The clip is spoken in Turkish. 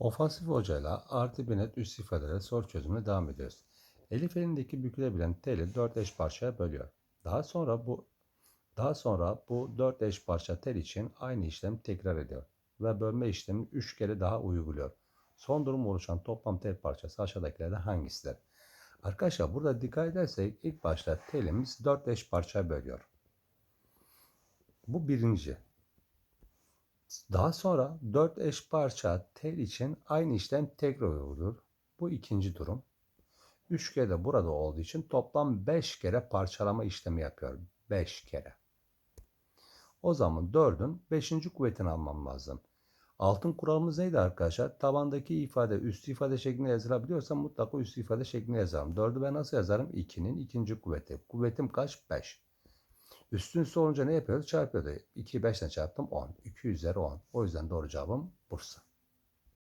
Ofansif hocayla artı bir net üst ifadeleri soru çözümüne devam ediyoruz. Elif elindeki bükülebilen teli 4 eş parçaya bölüyor. Daha sonra bu daha sonra bu 4 eş parça tel için aynı işlemi tekrar ediyor ve bölme işlemini 3 kere daha uyguluyor. Son durum oluşan toplam tel parçası aşağıdakilerden hangisidir? Arkadaşlar burada dikkat edersek ilk başta telimiz 4 eş parçaya bölüyor. Bu birinci. Daha sonra 4 eş parça tel için aynı işlem tekrar uyguluyor. Bu ikinci durum. 3 kere de burada olduğu için toplam 5 kere parçalama işlemi yapıyor. 5 kere. O zaman 4'ün 5. kuvvetini almam lazım. Altın kuralımız neydi arkadaşlar? Tabandaki ifade üst ifade şeklinde yazılabiliyorsa mutlaka üst ifade şeklinde yazarım. 4'ü ben nasıl yazarım? 2'nin ikinci kuvveti. Kuvvetim kaç? 5. Üstün sorunca ne yapıyoruz? Çarpıyordu. 2'yi 5 ile çarptım 10. 2 üzeri 10. O yüzden doğru cevabım Bursa.